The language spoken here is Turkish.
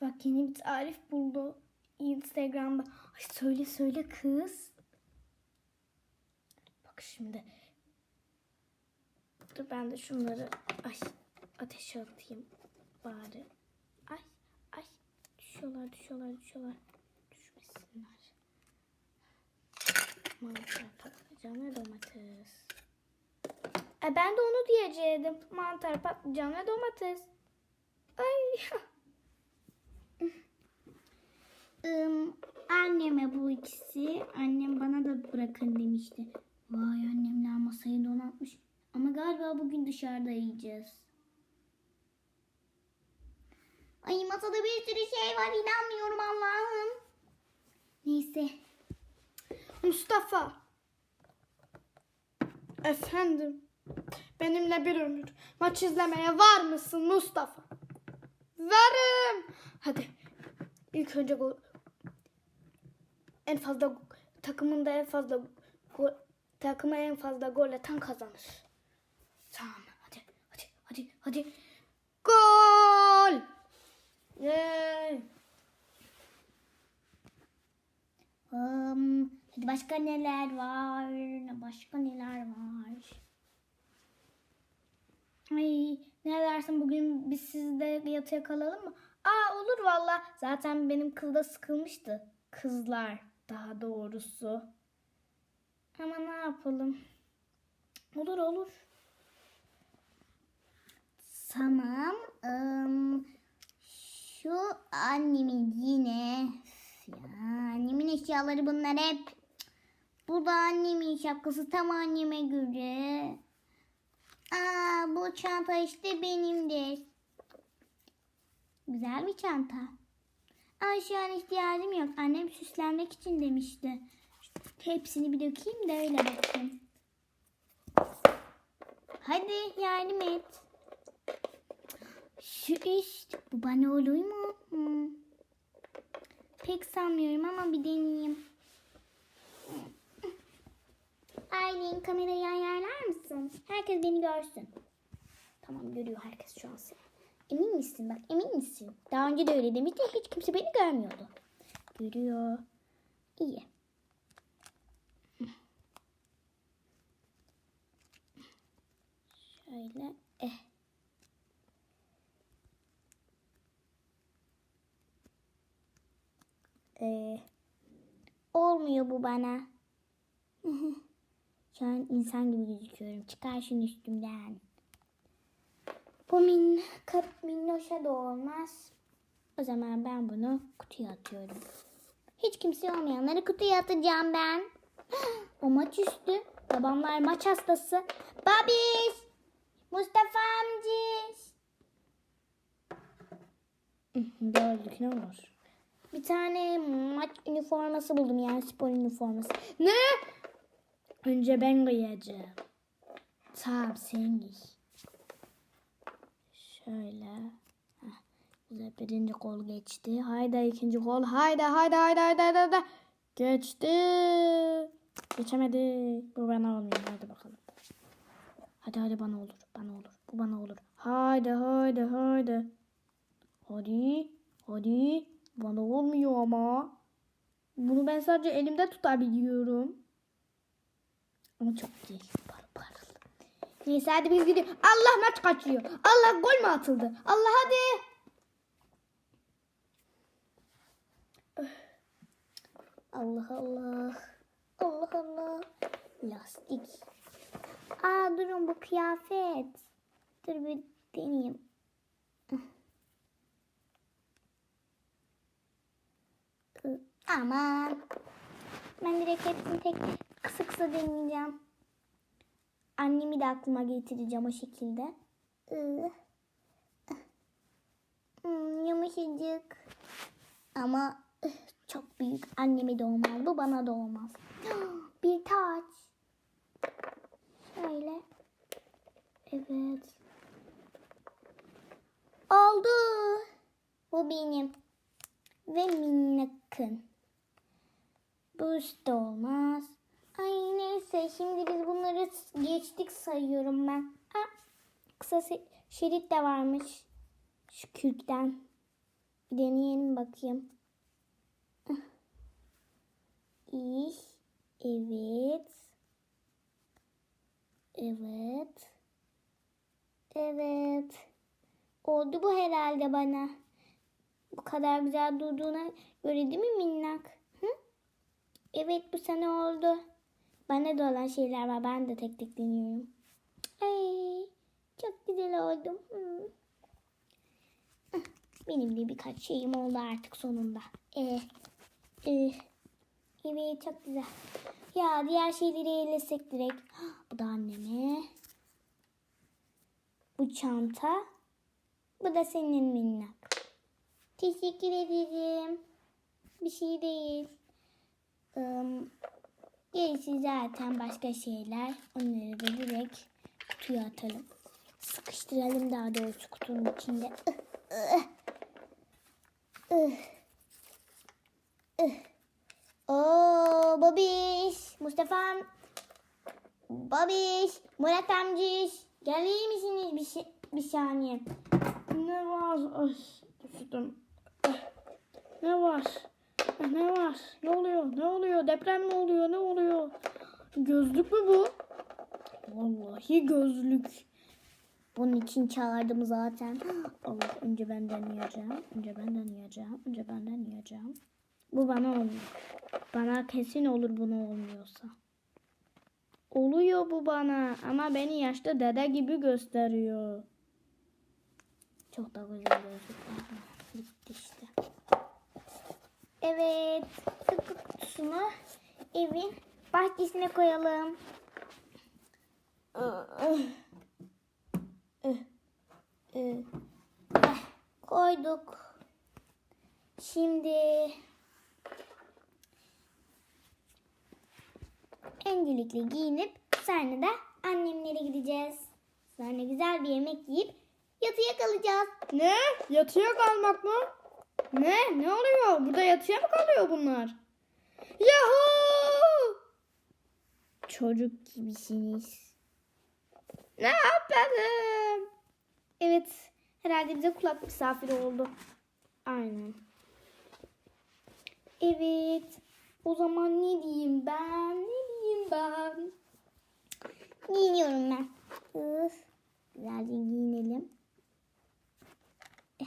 bak yeni bir tarif buldu. Instagram'da. Ay söyle söyle kız. Bak şimdi. Dur ben de şunları ay ateşe atayım bari. Ay ay düşüyorlar düşüyorlar düşüyorlar. Düşmesinler. Mantar, patlıcan ve domates. E ben de onu diyecektim. Mantar, patlıcan ve domates. Ay. Im, anneme bu ikisi. Annem bana da bırakın demişti. Vay annemler masayı donatmış. Ama galiba bugün dışarıda yiyeceğiz. Ay masada bir sürü şey var inanmıyorum Allah'ım. Neyse. Mustafa. Efendim. Benimle bir ömür maç izlemeye var mısın Mustafa? Varım. Hadi. İlk önce gol. En fazla takımında en fazla gol takıma en fazla gol atan kazanır. Tamam. Hadi. Hadi. Hadi. Hadi. Gol! Yay! Um, hadi başka neler var? Başka neler var? Ay ne dersin bugün biz sizde yatıya kalalım mı? Aa olur valla. Zaten benim kız da sıkılmıştı. Kızlar daha doğrusu. Ama ne yapalım? Olur olur. Tamam. ım, şu annemin yine ya, annemin eşyaları bunlar hep. Bu da annemin şapkası tam anneme göre. Aa, bu çanta işte benimdir. Güzel bir çanta. An ihtiyacım yok. Annem süslenmek için demişti. Hepsini bir dökeyim de öyle bakayım. Hadi yardım et. Şu iş bu bana olur mu? Hmm. Pek sanmıyorum ama bir deneyeyim. Aylin kamerayı ayarlar mısın? Herkes beni görsün. Tamam görüyor herkes şu an seni. Emin misin? Bak emin misin? Daha önce de öyle demişti. Hiç kimse beni görmüyordu. Görüyor. İyi. Şöyle. Eh. Ee, olmuyor bu bana. Şu an insan gibi gözüküyorum. Çıkar şunu üstümden. Bu min, kap minnoşa da olmaz. O zaman ben bunu kutuya atıyorum. Hiç kimse olmayanları kutuya atacağım ben. O maç üstü. Babamlar maç hastası. Babiş! Mustafa amciş! Gördük ne olur. Bir tane maç üniforması buldum yani spor üniforması. Ne? Önce ben giyeceğim. Tamam sen giy. Şöyle. Heh, Güzel birinci kol geçti. Hayda ikinci kol. Hayda hayda hayda hayda hayda. hayda. Geçti. Geçemedi. Bu bana olmuyor. Hadi bakalım. Hadi hadi bana olur. Bana olur. Bu bana olur. Haydi haydi haydi. Hadi. Hadi. Bana olmuyor ama. Bunu ben sadece elimde tutabiliyorum. Ama çok değil. Neyse hadi biz gidiyoruz. Allah maç kaçıyor. Allah gol mü atıldı? Allah hadi. Allah Allah. Allah Allah. Lastik. Aa durun bu kıyafet. Dur bir deneyeyim. Aman. Ben direkt hepsini tek kısa kısa deneyeceğim. Annemi de aklıma getireceğim o şekilde. Iı. Hmm, yumuşacık. Ama çok büyük. Anneme de olmaz. Bu bana da olmaz. Bir taç. Şöyle. Evet. Oldu. Bu benim. Ve minnakın. Bu üstte olmaz. Ay neyse şimdi biz bunları geçtik sayıyorum ben. Aa, kısa şerit de varmış. Şu kürkten. Bir deneyelim bakayım. İyi. Evet. Evet. Evet. Oldu bu herhalde bana. Bu kadar güzel durduğuna göre değil mi minnak? Hı? Evet bu sana oldu. Bana da olan şeyler var. Ben de tek tek deniyorum. Ay, çok güzel oldum. Hı. Ah, Benim de birkaç şeyim oldu artık sonunda. Ee, e, evet çok güzel. Ya diğer şeyleri eylesek direkt. Bu da anneme. Bu çanta. Bu da senin minnak. Teşekkür ederim. Bir şey değil. Im, gerisi zaten başka şeyler. Onları da direkt kutuya atalım. Sıkıştıralım daha doğrusu kutunun içinde. Ih, ih. Ih. Oo, Mustafa'm, babiş, Murat amciş. Gelir misiniz bir, şey, bir saniye? Ne var? Ne var? Ah, Ne var? Ne oluyor? Ne oluyor? Deprem mi oluyor? Ne oluyor? Gözlük mü bu? Vallahi gözlük. Bunun için çağırdım zaten. Allah önce ben deneyeceğim. Önce ben deneyeceğim. Önce ben deneyeceğim. Bu bana olmuyor. Bana kesin olur bunu olmuyorsa. Oluyor bu bana ama beni yaşlı dede gibi gösteriyor. Çok da güzel gözlükler. Bitti işte. Evet, tıpkı kutusunu evin bahçesine koyalım. Koyduk. Şimdi öncelikle giyinip sonra da annemlere gideceğiz. Sonra güzel bir yemek yiyip yatıya kalacağız. Ne? Yatıya kalmak mı? Ne? Ne oluyor? Burada yatıya mı kalıyor bunlar? Yahoo! Çocuk gibisiniz. Ne yapalım? Evet, herhalde bize kulak misafiri oldu. Aynen. Evet. O zaman ne diyeyim ben? Ne diyeyim ben? Giyiniyorum ben. Üf. Güzelce giyinelim. Eh.